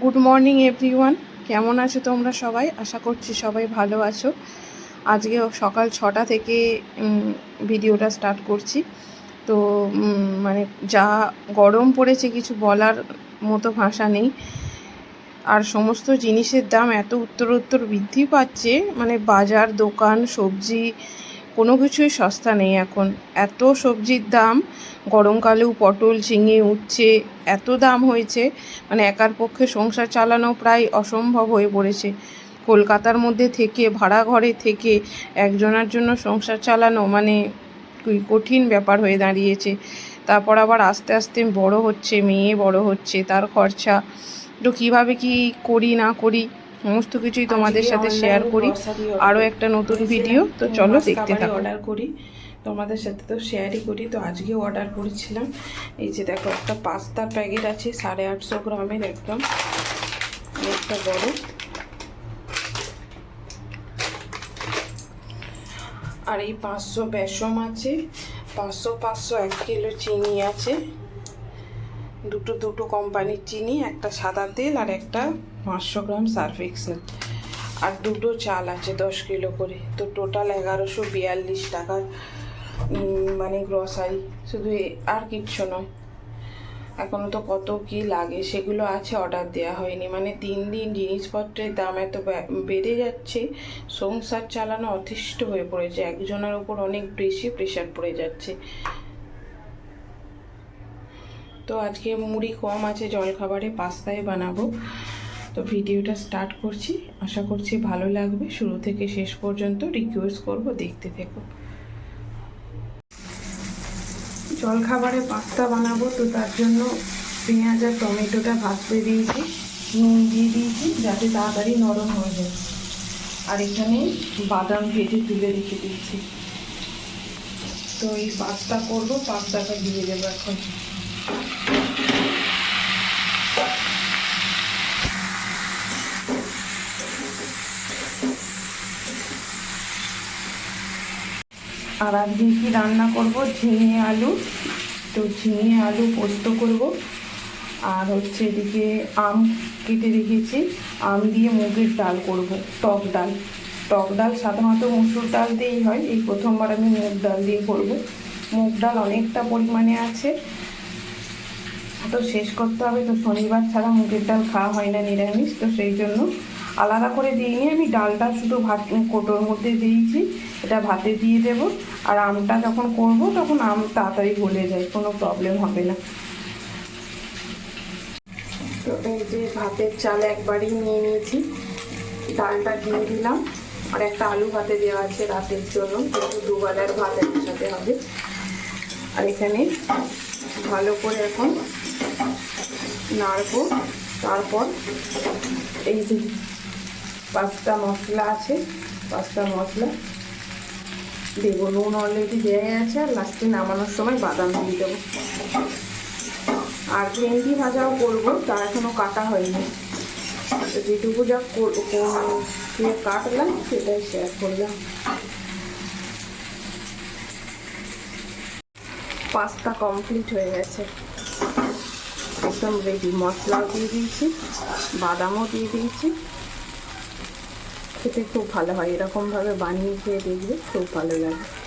Good morning everyone কেমন আছো তোমরা সবাই? আশা করছি সবাই ভালো আছো। আজকে সকাল ছটা থেকে ভিডিওটা স্টার্ট করছি। তো মানে যা গরম পড়েছে কিছু বলার মতো ভাষা নেই। আর সমস্ত জিনিসের দাম এত উত্তরোত্তর বৃদ্ধি পাচ্ছে। মানে বাজার, দোকান, সবজি কোনো কিছুই সস্তা নেই এখন। এত সবজির দাম গরমকালেও পটল, ঝিঙে উঠছে এত দাম হয়েছে। মানে একার পক্ষে সংসার চালানো প্রায় অসম্ভব হয়ে পড়েছে। কলকাতার মধ্যে থেকে, ভাড়া ঘরে থেকে একজনের জন্য সংসার চালানো মানে কঠিন ব্যাপার হয়ে দাঁড়িয়েছে। তারপর আবার আস্তে আস্তে বড় হচ্ছে, মেয়ে বড় হচ্ছে, তার খরচা। তো কীভাবে কি করি, না করি? সমস্ত কিছুই তোমাদের সাথে শেয়ার করি। আরও একটা নতুন ভিডিও তো চলো দেখতে থাকো। অর্ডার করি। তোমাদের সাথে তো শেয়ারই করি তো আজকেও অর্ডার করেছিলাম। এই যে দেখো একটা পাস্তার প্যাকেট আছে সাড়ে আটশো গ্রামের একদম। অনেকটা বড়। আর এই পাঁচশো বেসম আছে পাঁচশো পাঁচশো এক কিলো চিনি আছে। দুটো দুটো কোম্পানির চিনি, একটা সাদা তেল আর একটা পাঁচশো গ্রাম সার্ফ এক্সেল আর দুটো চাল আছে দশ কিলো করে। তো টোটাল এগারোশো বিয়াল্লিশ টাকার মানে গ্রসারি শুধু আর কিচ্ছু নয়। এখনও তো কত কি লাগে, সেগুলো আছে অর্ডার দেওয়া হয়নি। মানে দিন দিন জিনিসপত্রের দাম এত বেড়ে যাচ্ছে, সংসার চালানো অতিষ্ঠ হয়ে পড়েছে। একজনের ওপর অনেক বেশি প্রেশার পড়ে যাচ্ছে। তো আজকে মুড়ি কম আছে, জলখাবারে পাস্তায় বানাবো। তো ভিডিওটা স্টার্ট করছি। আশা করছি ভালো লাগবে। শুরু থেকে শেষ পর্যন্ত রিকোয়েস্ট করব, দেখতে থেকো। জলখাবারে পাস্তা বানাবো, তো তার জন্য পেঁয়াজ আর টমেটোটা ভাজতে দিয়েছি। নুন দিয়ে দিয়েছি, যাতে তাড়াতাড়ি নরম হয়ে যায়। আর এখানে বাদাম ভেজে তুলে রেখে দিয়েছি তো এই পাস্তা করব, পাস্তাটা দিয়ে দেবো এখন। আর আজকে কি রান্না করব? ঝিঙে আলু। তো ঝিঙে আলু পোস্ত করব। আর হচ্ছে এদিকে আম কেটে রেখেছি। আম দিয়ে মুগের ডাল করব, টক ডাল। টক ডাল সাধারণত মুসুর ডাল দিয়েই হয়। এই প্রথমবার আমি মুগ ডাল দিয়ে করব। মুগ ডাল অনেকটা পরিমাণে আছে। তো শেষ করতে হবে। তো শনিবার ছাড়া মুগের ডাল খাওয়া হয় না, নিরামিষ। তো সেই জন্য আলাদা করে দিইনি আমি। ডালটা শুধু ভাত, কোটোর মধ্যে দিয়েছি। এটা ভাতে দিয়ে দেব। আর আমটা যখন করব, তখন আম তাড়াতাড়ি গলে যায়। কোনো প্রবলেম হবে না। তো এই যে ভাতের চাল একবারই নিয়ে নিয়েছি। ডালটা দিয়ে দিলাম। আর একটা আলু ভাতে দেওয়া আছে রাতের জন্য। দুবেলার ভাত একসাথে হবে। আর এখানে ভালো করে এখন নাড়বো। তারপর এই যে পাঁচটা মশলা আছে, পাঁচটা মশলা। দেবো, নুন অলরেডি দেওয়া আছে আর লাস্টে নামানোর সময় বাদাম দিয়ে দেবো। আর ভেন্ডি ভাজাও করব, তা এখনও কাটা হয়নি। যেটুকু যা কাটলাম, সেটাই শেয়ার করলাম। পাস্তা কমপ্লিট হয়ে গেছে। একদম রেডি মশলাও দিয়ে দিয়েছি, বাদামও দিয়ে দিয়েছি। খেতে খুব ভালো হয়। এরকমভাবে বানিয়ে খেয়ে দেখবে খুব ভালো লাগে।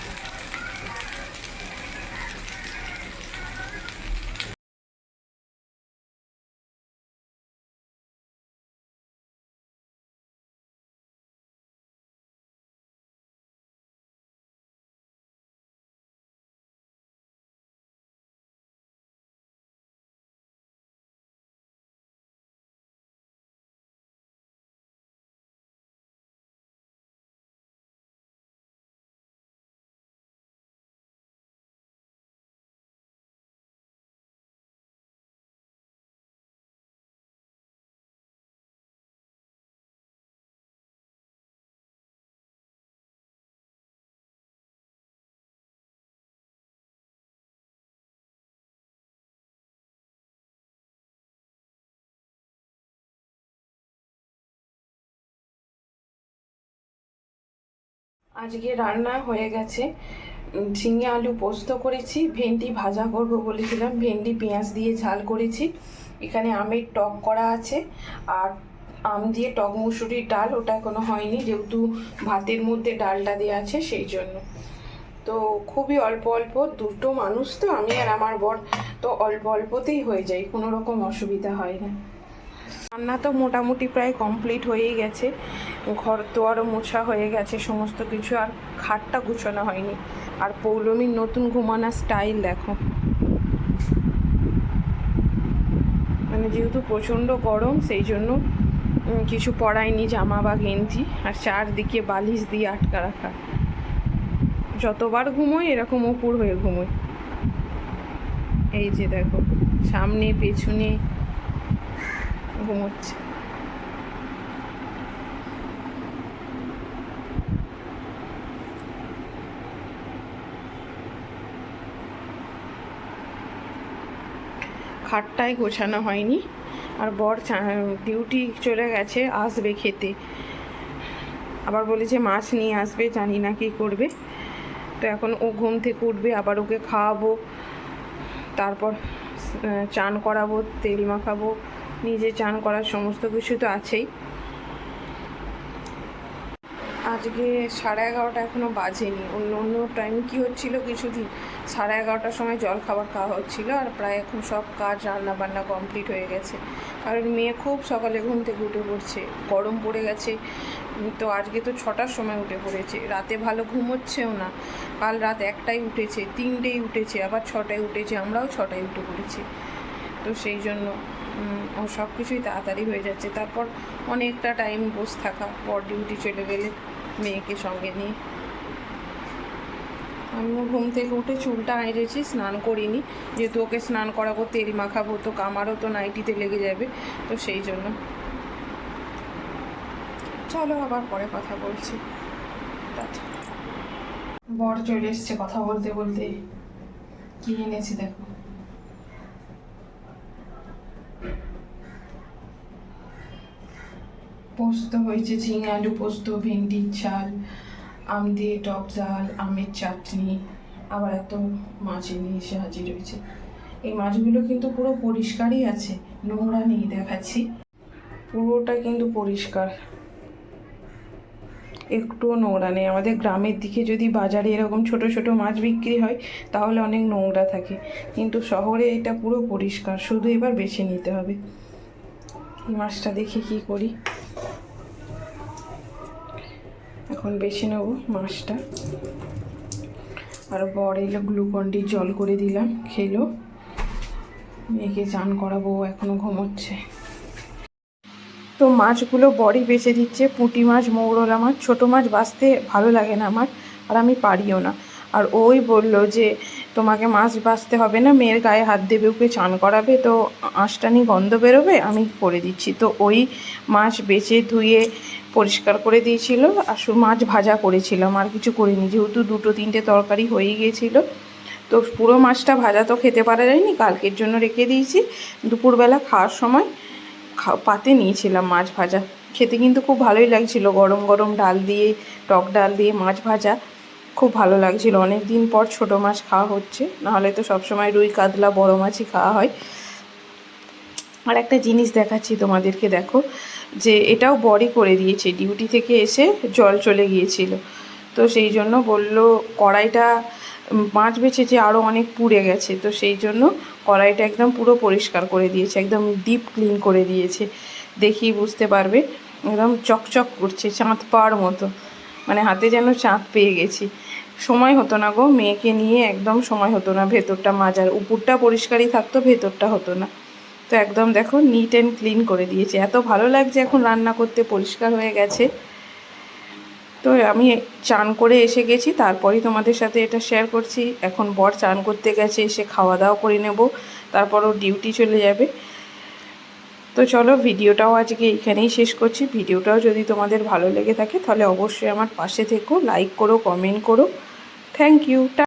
আজকে রান্না হয়ে গেছে। ঝিঙে আলু পোস্ত করেছি, ভেন্ডি ভাজা করব বলেছিলাম, ভেন্ডি, পেঁয়াজ দিয়ে ঝাল করেছি। এখানে আমের টক করা আছে আর আম দিয়ে টক মুসুরির ডাল, ওটা কোনো হয়নি যেহেতু ভাতের মধ্যে ডালটা দেওয়া আছে সেই জন্য। তো খুবই অল্প অল্প, দুটো মানুষ তো, আমি আর আমার বর তো অল্প অল্পতেই হয়ে যায়, কোনো রকম অসুবিধা হয় না। রান্না তো মোটামুটি প্রায় কমপ্লিট হয়েই গেছে। ঘর তো আরও মোছা হয়ে গেছে, সমস্ত কিছু, আর খাটটা গুছানো হয়নি। আর পৌলমীর নতুন ঘুমানোর স্টাইল দেখো। মানে যেহেতু প্রচণ্ড গরম, সেই জন্য কিছু পরায়নি জামা বা গেঞ্জি, আর চারদিকে বালিশ দিয়ে আটকা রাখা। যতবার ঘুমোই, এরকম উপর হয়ে ঘুমোই। এই যে দেখো, সামনে, পেছনে ঘুমোচ্ছে। খাটটাই গোছানো হয়নি, আর বর ডিউটি চলে গেছে, আসবে খেতে। আবার বলেছে মাছ নিয়ে আসবে, জানি না কি করবে। তো এখন ও ঘুম থেকে উঠবে, আবার ওকে খাওয়াবো। তারপর চান করাবো, তেল মাখাবো। নিজে চান করার সমস্ত কিছু তো আছেই। আজকে সাড়ে এগারোটা এখনও বাজেনি। অন্য অন্য টাইম কি হচ্ছিল কিছুদিন। সাড়ে এগারোটার সময় জল খাবার খাওয়া হচ্ছিল আর প্রায় এখন সব কাজ, রান্না বান্না কমপ্লিট হয়ে গেছে। কারণ মেয়ে খুব সকালে ঘুম থেকে উঠে পড়ছে। গরম পড়ে গেছে। তো আজকে তো ছটার সময় উঠে পড়েছে। রাতে ভালো ঘুমোচ্ছেও না। কাল রাত একটাই উঠেছে, তিনটেই উঠেছে, আবার ছটায় উঠেছে, আমরাও ছটায় উঠে পড়েছি। তো সেই জন্য সব কিছুই তাড়াতাড়ি হয়ে যাচ্ছে। তারপর অনেকটা টাইম বসে থাকা, পর ডিউটি চলে গেলে মেয়েকে সঙ্গে নিয়ে। আমিও ঘুম থেকে উঠে চুলটা এঁড়েছি স্নান করিনি। যেহেতু ওকে স্নান করাবো, তেল মাখাবো, তো কামারও তো নাইটিতে লেগে যাবে, তো সেই জন্য। চলো আবার পরে কথা বলছি। বর চলে এসছে কথা বলতে বলতে। কি এনেছি দেখো। পোস্ত হয়েছে, ঝিঙে আলু পোস্ত, ভেন্ডির ঝাল আম দিয়ে টক ঝাল আমের চাটনি, আবার এত মাছ নিয়ে এসে হাজির হয়েছে। এই মাছগুলো কিন্তু পুরো পরিষ্কারই আছে, নোংরা নেই দেখাচ্ছি। পুরোটা কিন্তু পরিষ্কার। একটুও নোংরা নেই। আমাদের গ্রামের দিকে যদি বাজারে এরকম ছোট ছোট মাছ বিক্রি হয়, তাহলে অনেক নোংরা থাকে। কিন্তু শহরে এটা পুরো পরিষ্কার। শুধু এবার বেছে নিতে হবে। এই মাছটা দেখি কি করি? এখন বেছে নেব মাছটা। আর বর এলো গ্লুকন্ডি জল করে দিলাম, খেলো। মেয়েকে চান করাবো, ও এখনও ঘুমোচ্ছে। তো মাছগুলো বড়ি বেছে দিচ্ছে, পুঁটি মাছ, মৌরলা মাছ, ছোটো মাছ বাঁচতে ভালো লাগে না আমার, আর আমি পারিও না। আর ওই বলল যে তোমাকে মাছ বাছতে হবে না, মেয়ের গায়ে হাত দেবে, ওকে চান করাবে, তো আঁশটানি গন্ধ বেরোবে, আমি করে দিচ্ছি। তো ওই মাছ বেছে ধুয়ে পরিষ্কার করে দিয়েছিল, আর মাছ ভাজা করেছিলাম, আর কিছু করিনি। যেহেতু দুটো তিনটে তরকারি হয়েই গিয়েছিল তো পুরো মাছটা ভাজা তো খেতে পারা যায়নি, কালকের জন্য রেখে দিয়েছি। দুপুরবেলা খাওয়ার সময় পাতে নিয়েছিলাম মাছ ভাজা। খেতে কিন্তু খুব ভালোই লাগছিল, গরম গরম ডাল দিয়ে, টক ডাল দিয়ে মাছ ভাজা। খুব ভালো লাগছিল। অনেক দিন পর ছোট মাছ খাওয়া হচ্ছে। নাহলে তো সবসময় রুই, কাতলা, বড় মাছই খাওয়া হয়। আর একটা জিনিস দেখাচ্ছি তোমাদেরকে, দেখো। যে এটাও বড়ি করে দিয়েছে। ডিউটি থেকে এসে জল চলে গিয়েছিল। তো সেই জন্য বলল, কড়াইটা মাছ বেছেছে আরও অনেক পুড়ে গেছে। তো সেই জন্য কড়াইটা একদম পুরো পরিষ্কার করে দিয়েছে। একদম ডিপ ক্লিন করে দিয়েছে। দেখি বুঝতে পারবে। একদম চকচক করছে, চাঁদ পাওয়ার মতো। মানে হাতে যেন চাঁদ পেয়ে গেছি। সময় হতো না গো, মেয়েকে নিয়ে একদম সময় হতো না। ভেতরটা মাজার, উপরটা পরিষ্কারই থাকতো, ভেতরটা হতো না। তো একদম দেখো নিট অ্যান্ড ক্লিন করে দিয়েছে। এত ভালো লাগছে এখন রান্না করতে, পরিষ্কার হয়ে গেছে। তো আমি চান করে এসে গেছি, তারপরেই তোমাদের সাথে এটা শেয়ার করছি। এখন বর চান করতে গেছে, এসে খাওয়া দাওয়া করে নেব, তারপর ও ডিউটি চলে যাবে। তো চলো ভিডিওটাও আজকে এখানেই শেষ করছি। ভিডিওটাও যদি তোমাদের ভালো লেগে থাকে তাহলে অবশ্যই আমার পাশে থেকো লাইক করো কমেন্ট করো। Thank you